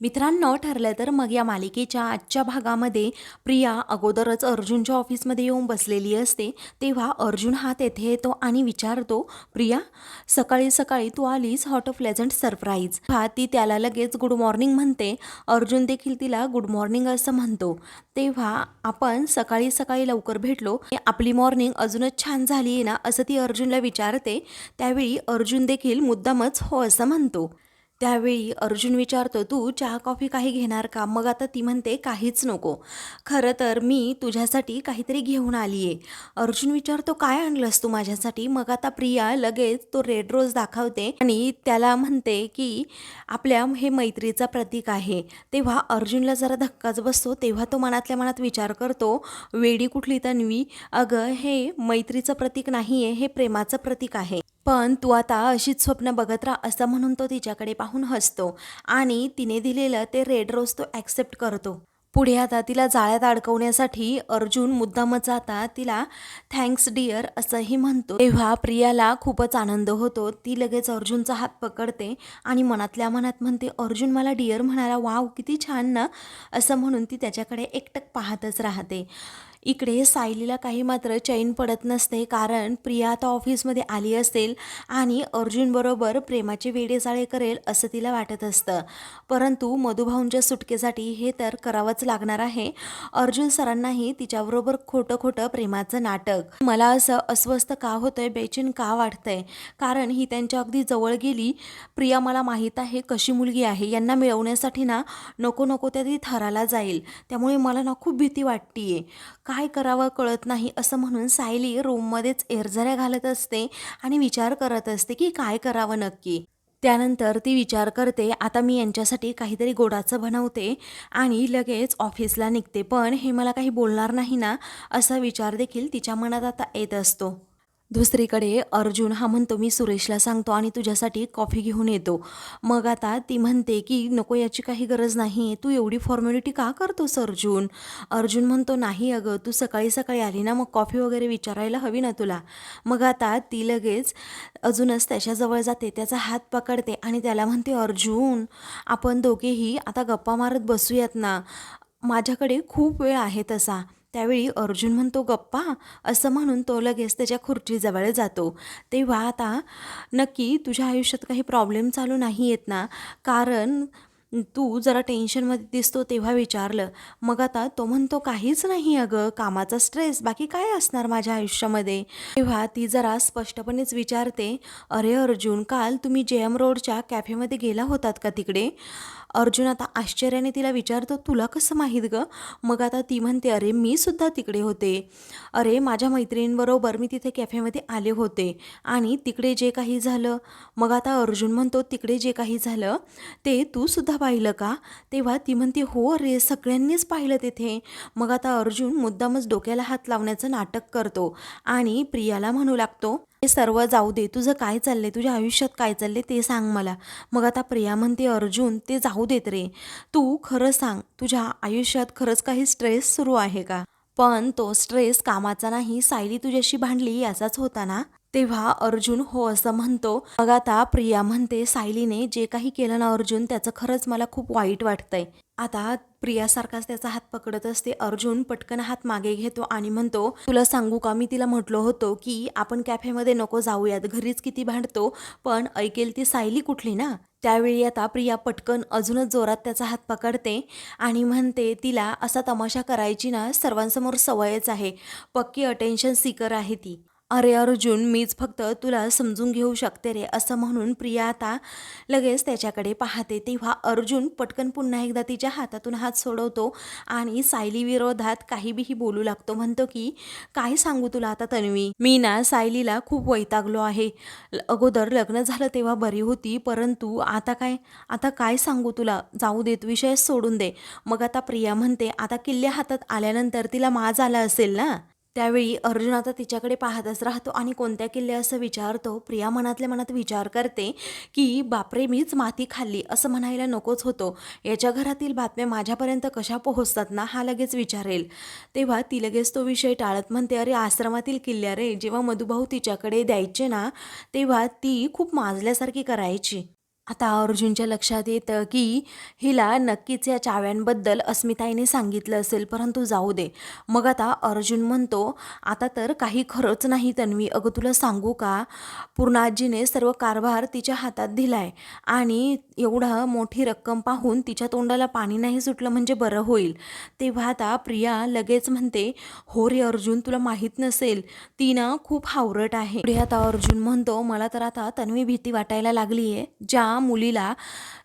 मित्रांनो ठरलं तर मग या मालिकेच्या आजच्या भागामध्ये प्रिया अगोदरच अर्जुनच्या ऑफिसमध्ये येऊन बसलेली असते. तेव्हा अर्जुन हा तेथे येतो आणि विचारतो प्रिया सकाळी सकाळी तू आलीस? हॉट अ प्लेझंट सरप्राईज हा ती त्याला लगेच गुड मॉर्निंग म्हणते. अर्जुन देखील तिला गुड मॉर्निंग असं म्हणतो. तेव्हा आपण सकाळी सकाळी लवकर भेटलो. आपली मॉर्निंग अजूनच छान झाली आहे ना असं ती अर्जुनला विचारते. त्यावेळी अर्जुन देखील मुद्दामच हो असं म्हणतो. त्यावेळी अर्जुन विचारतो तू चहा कॉफी काही घेणार का? मग आता ती म्हणते काहीच नको. खरं तर मी तुझ्यासाठी काहीतरी घेऊन आली आहे अर्जुन विचारतो काय आणलंस तू माझ्यासाठी? मग आता प्रिया लगेच तो रेड रोज दाखवते आणि त्याला म्हणते की आपल्या हे मैत्रीचा प्रतीक आहे. तेव्हा अर्जुनला जरा धक्काच बसतो तेव्हा तो मनातल्या मनात विचार करतो वेडी कुठली तन्वी? अगं हे मैत्रीचं प्रतीक नाही आहे हे प्रेमाचं प्रतीक आहे. पण तू आता अशीच स्वप्न बघत राहा असं म्हणून तो तिच्याकडे पाहून हसतो आणि तिने दिलेलं ते रेड रोज तो ॲक्सेप्ट करतो. पुढे आता तिला जाळ्यात अडकवण्यासाठी अर्जुन मुद्दामच आता तिला थँक्स डिअर असंही म्हणतो. तेव्हा प्रियाला खूपच आनंद होतो. ती लगेच अर्जुनचा हात पकडते आणि मनातल्या मनात म्हणते अर्जुन मला डिअर म्हणाला वाव किती छान ना असं म्हणून ती त्याच्याकडे एकटक पाहतच राहते. इकडे सायलीला काही मात्र चैन पडत नसते कारण प्रिया आता ऑफिसमध्ये आली असेल आणि अर्जुनबरोबर प्रेमाचे वेडेजाळे करेल असं तिला वाटत असतं. परंतु मधुभाऊंच्या सुटकेसाठी हे तर करावंच लागणार आहे. अर्जुन सरांनाही तिच्याबरोबर खोटं खोटं प्रेमाचं नाटक. मला असं अस्वस्थ का होतंय बेचैन का वाटतंय कारण ही त्यांच्या अगदी जवळ गेली. प्रिया मला माहीत आहे कशी मुलगी आहे यांना मिळवण्यासाठी ना नको नको त्या ती थराला जाईल. त्यामुळे मला ना खूप भीती वाटतीये. काय करावं कळत नाही असं म्हणून सायली रूममध्येच एरझऱ्या घालत असते आणि विचार करत असते की काय करावं नक्की. त्यानंतर ती विचार करते आता मी यांच्यासाठी काहीतरी गोडाचं बनवते आणि लगेच ऑफिसला निघते पण हे मला काही बोलणार नाही ना असा विचार देखील तिच्या मनात आता येत असतो. दुसरीकडे अर्जुन हा म्हणतो मी सुरेशला सांगतो आणि तुझ्यासाठी कॉफी घेऊन येतो. मग आता ती म्हणते की नको याची काही गरज नाही तू एवढी फॉर्मॅलिटी का करतोस अर्जुन? अर्जुन म्हणतो नाही अगं तू सकाळी सकाळी आली ना मग कॉफी वगैरे विचारायला हवी ना तुला. मग आता ती लगेच अजूनच त्याच्याजवळ जाते त्याचा हात पकडते आणि त्याला म्हणते अर्जुन आपण दोघेही आता गप्पा मारत बसूयात ना. माझ्याकडे खूप वेळ आहे तसा. त्यावेळी अर्जुन म्हणतो गप्पा असं म्हणून तो लगेच त्याच्या खुर्चीजवळ जातो. तेव्हा आता नक्की तुझ्या आयुष्यात काही प्रॉब्लेम चालू नाही आहेत ना? कारण तू जरा टेन्शनमध्ये दिसतो तेव्हा विचारलं. मग आता तो म्हणतो काहीच नाही अगं कामाचा स्ट्रेस बाकी काय असणार माझ्या आयुष्यामध्ये? तेव्हा ती जरा स्पष्टपणेच विचारते अरे अर्जुन काल तुम्ही जे एम रोडच्या कॅफेमध्ये गेला होतात का तिकडे? अर्जुन आता आश्चर्याने तिला विचारतो तुला कसं माहीत गं? मग आता ती म्हणते अरे मी सुद्धा तिकडे होते. अरे माझ्या मैत्रिणींबरोबर मी तिथे कॅफेमध्ये आले होते आणि तिकडे जे काही झालं. मग आता अर्जुन म्हणतो तिकडे जे काही झालं ते तू सुद्धा पाहिलं का? तेव्हा ती म्हणते हो अरे सगळ्यांनीच पाहिलं तिथे. मग आता अर्जुन मुद्दामच डोक्याला हात लावण्याचं नाटक करतो आणि प्रियाला म्हणू लागतो हे सर्व जाऊ दे तुझं काय चाललंय तुझ्या आयुष्यात काय चाललंय ते सांग मला. मग आता प्रिया म्हणते अर्जुन ते जाऊ देत रे. तू खरं सांग तुझ्या आयुष्यात खरंच काही स्ट्रेस सुरू आहे का? पण तो स्ट्रेस कामाचा नाही सायली तुझ्याशी भांडली याचाच होता ना. तेव्हा अर्जुन हो असं म्हणतो. मग आता प्रिया म्हणते सायलीने जे काही केलं ना अर्जुन त्याचं खरंच मला खूप वाईट वाटतंय. आता प्रियासारखाच त्याचा हात पकडत असते. अर्जुन पटकन हात मागे घेतो आणि म्हणतो तुला सांगू का? मी तिला म्हटलो होतो की आपण कॅफेमध्ये नको जाऊयात. घरीच किती भांडतो पण ऐकेल ती सायली कुठली ना? त्यावेळी आता प्रिया पटकन अजूनच जोरात त्याचा हात पकडते आणि म्हणते तिला असा तमाशा करायची ना सर्वांसमोर सवयच आहे. पक्की अटेन्शन सीकर आहे ती. अरे अर्जुन मीच फक्त तुला समजून घेऊ शकते रे असं म्हणून प्रिया आता लगेच त्याच्याकडे पाहते. तेव्हा अर्जुन पटकन पुन्हा एकदा तिच्या हातातून हात सोडवतो आणि सायली विरोधात काही बोलू लागतो. म्हणतो की काय सांगू तुला आता तन्वी? मी ना सायलीला खूप वैतागलो आहे. अगोदर लग्न झालं तेव्हा बरी होती परंतु आता काय आता काय सांगू तुला? जाऊ देत विषय सोडून दे. मग आता प्रिया म्हणते आता किल्ल्या हातात आल्यानंतर तिला माज आला असेल ना? त्यावेळी अर्जुन आता तिच्याकडे पाहतच राहतो आणि कोणत्या किल्ले असं विचारतो प्रिया मनातल्या मनात विचार करते की बापरे मीच माती खाल्ली असं म्हणायला नकोच होतो. याच्या घरातील बातम्या माझ्यापर्यंत कशा पोहोचतात ना हा लगेच विचारेल. तेव्हा ती लगेच तो विषय टाळत म्हणते अरे आश्रमातील किल्ल्या रे जेव्हा मधुभाऊ तिच्याकडे द्यायचे ना तेव्हा ती खूप माजल्यासारखी करायची. आता अर्जुनच्या लक्षात येतं की हिला नक्कीच या चाव्यांबद्दल अस्मिताईने सांगितलं असेल परंतु जाऊ दे. मग आता अर्जुन म्हणतो आता तर काही खरंच नाही तन्वी. अगं तुला सांगू का? पूर्ण आजीने सर्व कारभार तिच्या हातात दिलाय आणि एवढं मोठी रक्कम पाहून तिच्या तोंडाला पाणी नाही सुटलं म्हणजे बरं होईल. तेव्हा आता प्रिया लगेच म्हणते हो रे अर्जुन तुला माहीत नसेल ती ना खूप हावरट आहे. पुढे आता अर्जुन म्हणतो मला तर आता तन्वी भीती वाटायला लागली आहे ज्या मुलीला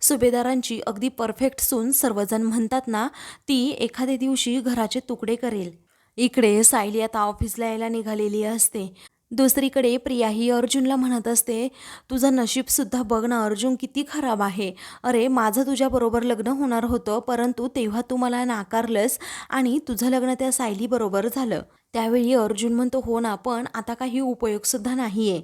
सुभेदारांची अगदी परफेक्ट सून सर्वजण म्हणतात ना ती एखाद्या दिवशी घराचे तुकडे करेल. इकडे सायली आता ऑफिसला यायला निघालेली असते. दुसरीकडे प्रिया ही अर्जुनला म्हणत असते तुझं नशीबसुद्धा बघ ना अर्जुन किती खराब आहे. अरे माझं तुझ्याबरोबर लग्न होणार होतं परंतु तेव्हा तू मला नाकारलंस आणि तुझं लग्न त्या सायलीबरोबर झालं. त्यावेळी अर्जुन म्हणतो हो ना पण आता काही उपयोगसुद्धा नाही आहे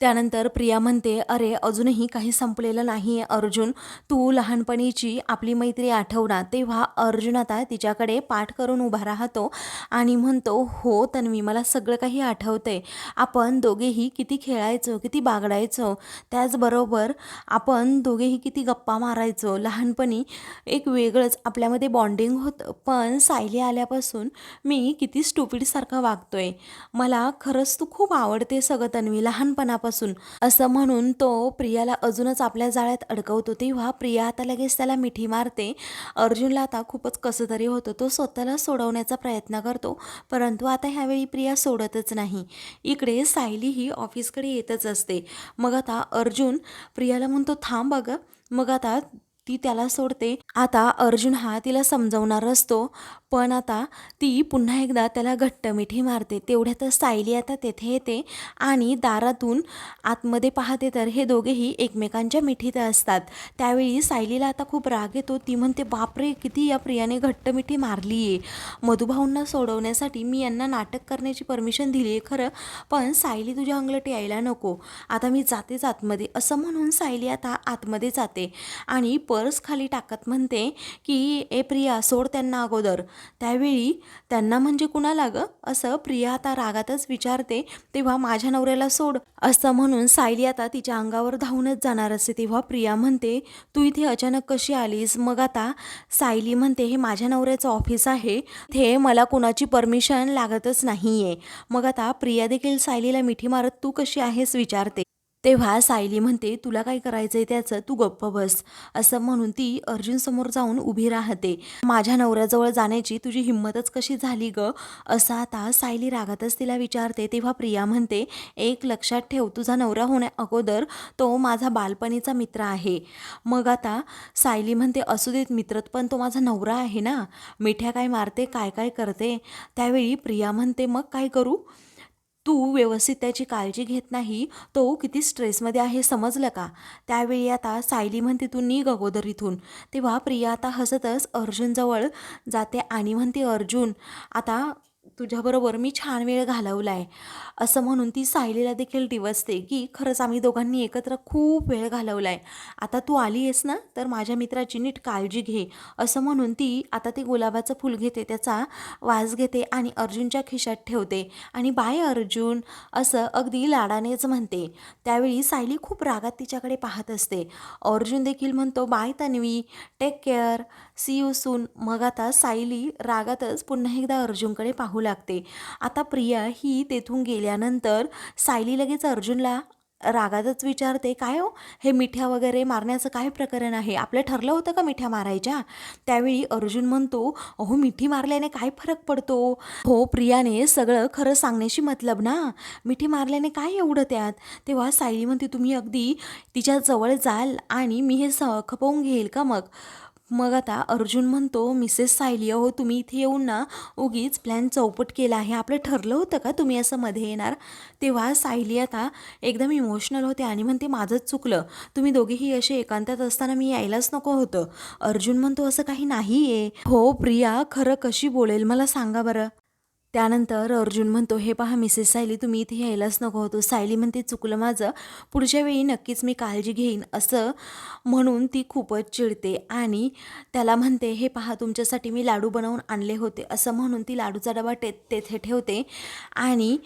त्यानंतर प्रिया म्हणते अरे अजूनही काही संपलेलं नाही आहे अर्जुन. तू लहानपणीची आपली मैत्री आठवणार तेव्हा अर्जुन आता तिच्याकडे पाठ करून उभा राहतो आणि म्हणतो हो तन्वी मला सगळं काही आठवतंय. आपण दोघेही किती खेळायचो किती बागडायचो. त्याचबरोबर आपण दोघेही किती गप्पा मारायचो. लहानपणी एक वेगळंच आपल्यामध्ये बॉन्डिंग होतं. पण सायली आल्यापासून मी किती स्टुपिडसारखं वागतोय. मला खरंच तू खूप आवडते सगळं तन्वी. लहानपणापासून असं म्हणून तो प्रियाला अजूनच आपल्या जाळ्यात अडकवतो. तेव्हा प्रिया आता लगेच त्याला मिठी मारते. अर्जुनला आता खूपच कसं तरी होतं. तो स्वतःला सोडवण्याचा प्रयत्न करतो. परंतु आता ह्यावेळी प्रिया सोडतच नाही. इकडे सायली ही ऑफिसकडे येतच असते. मग आता अर्जुन प्रियाला म्हणतो थांब अगं. मग आता ती त्याला सोडते. आता अर्जुन हा तिला समजवणार असतो पण आता ती पुन्हा एकदा त्याला घट्ट मिठी मारते. तेवढ्यातच सायली आता तेथे येते आणि दारातून आतमध्ये पाहते तर हे दोघेही एकमेकांच्या मिठीत असतात. त्यावेळी सायलीला आता खूप राग येतो. ती म्हणते बापरे किती या प्रियाने घट्ट मिठी मारली आहे मधुभाऊंना सोडवण्यासाठी मी यांना नाटक करण्याची परमिशन दिली आहे खरं पण सायली तुझ्या अंगलट यायला नको. आता मी जातेच आतमध्ये. असं म्हणून सायली आता आतमध्ये जाते आणि पर्स खाली टाकत म्हणते म्हणते की ए प्रिया सोड त्यांना अगोदर. त्यावेळी त्यांना म्हणजे कुणाला गं? असं प्रिया आता रागातच विचारते तेव्हा माझ्या नवऱ्याला सोड. असं म्हणून सायली आता तिच्या अंगावर धावूनच जाणार असते. तेव्हा प्रिया म्हणते तू इथे अचानक कशी आलीस? मग आता सायली म्हणते हे माझ्या नवऱ्याचं ऑफिस आहे. ते मला कुणाची परमिशन लागतच नाही आहे मग आता प्रिया देखील सायलीला मिठी मारत तू कशी आहेस? विचारते. तेव्हा सायली म्हणते तुला काय करायचंय त्याचं? तू गप्प बस. असं म्हणून ती अर्जुन समोर जाऊन उभी राहते. माझ्या नवऱ्याजवळ जाण्याची तुझी हिंमतच कशी झाली ग? असं आता सायली रागातच तिला विचारते. तेव्हा प्रिया म्हणते एक लक्षात ठेव तुझा नवरा होण्या अगोदर तो माझा बालपणीचा मित्र आहे. मग आता सायली म्हणते असू देत मित्रत पण तो माझा नवरा आहे ना? मिठ्या काय मारते काय काय करते? त्यावेळी प्रिया म्हणते मग काय करू? तू व्यवस्थित त्याची काळजी घेत नाही तो किती स्ट्रेसमध्ये आहे समजलं का? त्यावेळी आता सायली म्हणते तू नी अगोदर इथून. तेव्हा प्रिया आता हसतच अर्जुनजवळ जाते आणि म्हणते अर्जुन आता तुझ्याबरोबर मी छान वेळ घालवला आहे असं म्हणून ती सायलीला देखील डिवचते की खरंच आम्ही दोघांनी एकत्र खूप वेळ घालवला आहे आता तू आली आहेस ना तर माझ्या मित्राची नीट काळजी घे. असं म्हणून ती आता ते गुलाबाचं फूल घेते त्याचा वास घेते आणि अर्जुनच्या खिशात ठेवते. आणि बाय अर्जुन असं अगदी लाडानेच म्हणते. त्यावेळी सायली खूप रागात तिच्याकडे पाहत असते. अर्जुन देखील म्हणतो bye Tanvi take care see you soon मग आता सायली रागातच पुन्हा एकदा अर्जुनकडे पाहू लागते लागते. आता प्रिया ही तेथून गेल्यानंतर सायली लगेच अर्जुनला रागातच विचारते काय हो? हे मिठ्या वगैरे मारण्याचं काय प्रकरण आहे? आपलं ठरलं होतं का मिठ्या मारायच्या? त्यावेळी अर्जुन म्हणतो अहो मिठी मारल्याने काय फरक पडतो? हो प्रियाने सगळं खरं सांगण्याशी मतलब ना? मिठी मारल्याने काय एवढं त्यात? तेव्हा सायली म्हणते तुम्ही अगदी तिच्या जवळ जाल आणि मी हे स खपवून घेईल का मग? मग आता अर्जुन म्हणतो मिसेस सायली अहो तुम्ही इथे येऊन ना उगीच प्लॅन चौपट केला आहे. आपलं ठरलं होतं का तुम्ही असं मध्ये येणार? तेव्हा सायली आता एकदम इमोशनल होते आणि म्हणते माझंच चुकलं. तुम्ही दोघेही असे एकांतात असताना मी यायलाच नको होतं. अर्जुन म्हणतो असं काही नाही आहे हो प्रिया खरं कशी बोलेल? मला सांगा बरं. त्यानंतर अर्जुन म्हणतो हे पहा मिसेस सायली तुम्ही इथे यायलाच नको होतो. सायली म्हणते चुकलं माझं. पुढच्या वेळी नक्कीच मी काळजी घेईन. असं म्हणून ती खूपच चिडते आणि त्याला म्हणते हे पहा तुमच्यासाठी मी लाडू बनवून आणले होते. असं म्हणून ती लाडूचा डबा टे तेथे ठेवते आणि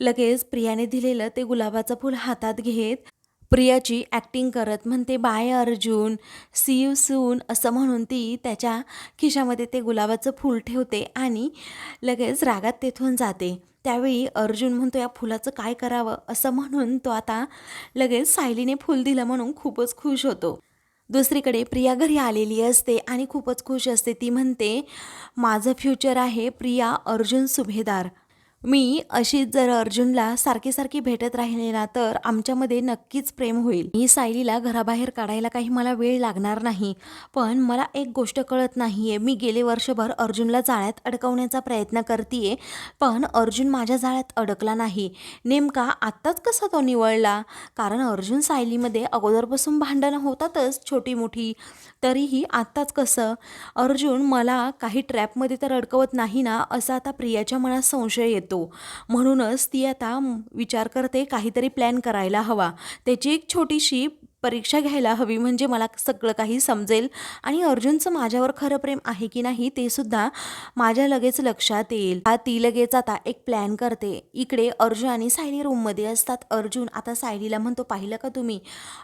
लगेच प्रियाने दिलेलं ते गुलाबाचं फूल हातात घेत प्रियाची ॲक्टिंग करत म्हणते bye Arjun see you soon असं म्हणून ती त्याच्या खिशामध्ये ते गुलाबाचं फूल ठेवते आणि लगेच रागात तेथून जाते. त्यावेळी अर्जुन म्हणतो या फुलाचं काय करावं? असं म्हणून तो आता लगेच सायलीने फूल दिलं म्हणून खूपच खुश होतो. दुसरीकडे प्रिया घरी आलेली असते आणि खूपच खुश असते. ती म्हणते माझं फ्युचर आहे प्रिया अर्जुन सुभेदार. मी अशीच जर अर्जुनला सारखी सारखी भेटत राहिले ना तर आमच्यामध्ये नक्कीच प्रेम होईल. मी सायलीला घराबाहेर काढायला काही मला वेळ लागणार नाही. पण मला एक गोष्ट कळत नाही आहे मी गेले वर्षभर अर्जुनला जाळ्यात अडकवण्याचा प्रयत्न करते पण अर्जुन माझ्या जाळ्यात अडकला नाही. नेमका आत्ताच कसा तो निवळला? कारण अर्जुन सायलीमध्ये अगोदरपासून भांडणं होतातच छोटी मोठी तरीही आत्ताच कसं? अर्जुन मला काही ट्रॅपमध्ये तर अडकवत नाही ना असा आता प्रियाच्या मनात संशय येतो. म्हणूनच ती आता विचार करते काहीतरी प्लॅन करायला हवा. त्याची एक छोटीशी परीक्षा घ्यायला हवी म्हणजे मला सगळं काही समजेल. आणि अर्जुनचं माझ्यावर खरं प्रेम आहे की नाही ते सुद्धा माझ्या लगेच लक्षात येईल. हा ती लगेच आता एक प्लॅन करते. इकडे अर्जुन आणि सायली रूममध्ये असतात. अर्जुन आता सायलीला म्हणतो पाहिलं का तुम्ही?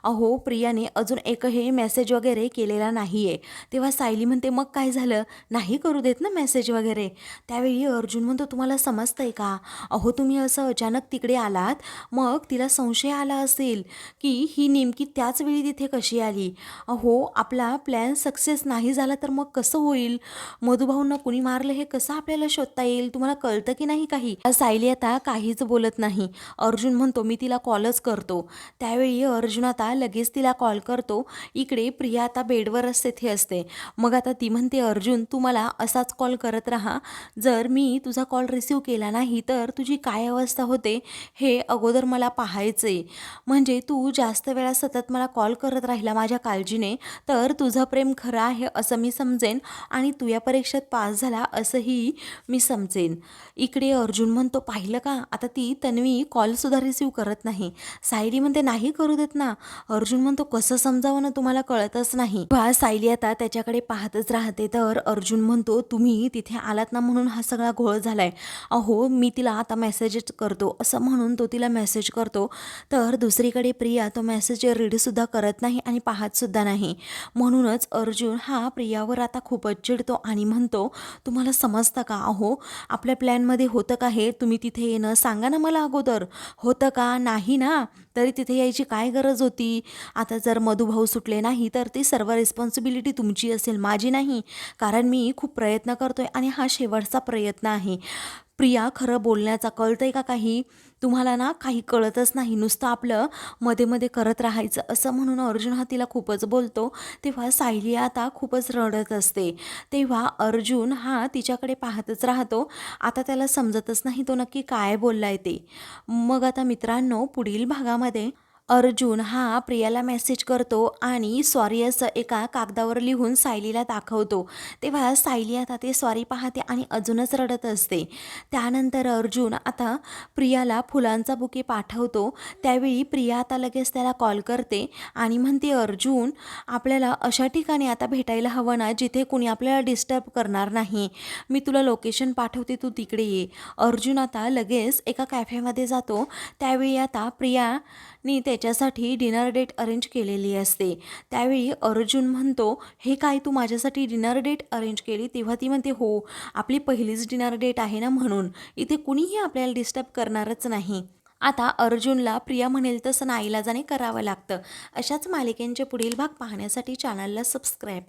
अहो प्रियाने अजून एकही मेसेज वगैरे केलेला नाही आहे तेव्हा सायली म्हणते मग काय झालं? नाही करू देत ना मेसेज वगैरे. त्यावेळी अर्जुन म्हणतो तुम्हाला समजतंय का? अहो तुम्ही असं अचानक तिकडे आलात. मग तिला संशय आला असेल की ही नेमकी त्या त्याच वेळी तिथे कशी आली? अहो आपला प्लॅन सक्सेस नाही झाला तर मग कसं होईल? मधुभाऊंना कुणी मारलं हे कसं आपल्याला शोधता येईल? तुम्हाला कळतं की नाही काही? सायली आता काहीच बोलत नाही. अर्जुन म्हणतो मी तिला कॉलच करतो. त्यावेळी अर्जुन आता लगेच तिला कॉल करतो. इकडे प्रिया आता बेडवरच तेथे असते. मग आता ती म्हणते अर्जुन तू मला असाच कॉल करत राहा. जर मी तुझा कॉल रिसीव केला नाही तर तुझी काय अवस्था होते? हे अगोदर मला पाहायचे म्हणजे तू जास्त वेळा सतत मला कॉल करत राहिला माझ्या काळजीने तर तुझं प्रेम खरं आहे असं मी समजेन आणि तू या परीक्षेत पास झाला असंही मी समजेन. इकडे अर्जुन म्हणतो पाहिलं का? आता ती तन्वी कॉलसुद्धा रिसीव करत नाही. सायली म्हणते नाही करू देत ना. अर्जुन म्हणतो कसं समजावं ना तुम्हाला कळतच नाही. बा सायली आता त्याच्याकडे पाहतच राहते तर अर्जुन म्हणतो तुम्ही तिथे आलात ना म्हणून हा सगळा घोळ झालाय. अहो मी तिला आता मेसेजच करतो. असं म्हणून तो तिला मेसेज करतो. तर दुसरीकडे प्रिया तो मेसेज सुद्धा करत नाही आणि पाहतसुद्धा नाही. म्हणूनच अर्जुन हा प्रियावर आता खूपच चिडतो आणि म्हणतो तुम्हाला समजतं का अहो? आपल्या प्लॅनमध्ये होतं का हे? तुम्ही तिथे येणं सांगा ना मला अगोदर. होतं का? नाही ना. तरी तिथे यायची काय गरज होती? आता जर मधुभाऊ सुटले नाही तर ती सर्व रिस्पॉन्सिबिलिटी तुमची असेल माझी नाही. कारण मी खूप प्रयत्न करतोय आणि हा शेवटचा प्रयत्न आहे. प्रिया खरं बोलण्याचा कळतंय का काही? तुम्हाला ना काही कळतच नाही. नुसतं आपलं मध्ये मध्ये करत राहायचं असं म्हणून अर्जुन हा तिला खूपच बोलतो. तेव्हा सायली आता खूपच रडत असते. तेव्हा अर्जुन हा तिच्याकडे पाहतच राहतो. आता त्याला समजतच नाही तो नक्की काय बोललाय ते. मग आता मित्रांनो पुढील भागामध्ये अर्जुन हा प्रियाला मेसेज करतो आणि सॉरी असं एका कागदावर लिहून सायलीला दाखवतो. तेव्हा सायली आता ते सॉरी पाहते आणि अजूनच रडत असते. त्यानंतर अर्जुन आता प्रियाला फुलांचा बुके पाठवतो. त्यावेळी प्रिया आता लगेच त्याला कॉल करते आणि म्हणते अर्जुन आपल्याला अशा ठिकाणी आता भेटायला हवं ना जिथे कुणी आपल्याला डिस्टर्ब करणार नाही. मी तुला लोकेशन पाठवते तू तिकडे ये. अर्जुन आता लगेच एका कॅफेमध्ये जातो. त्यावेळी आता प्रियानी त्याच्यासाठी डिनर डेट अरेंज केलेली असते. त्यावेळी अर्जुन म्हणतो हे काय तू माझ्यासाठी डिनर डेट अरेंज केली? तेव्हा ती म्हणते हो आपली पहिलीच डिनर डेट आहे ना म्हणून. इथे कुणीही आपल्याला डिस्टर्ब करणारच नाही. आता अर्जुनला प्रिया म्हणेल तसं नाईलाजाने करावं लागतं. अशाच मालिकेंचे पुढील भाग पाहण्यासाठी चॅनलला सबस्क्राईब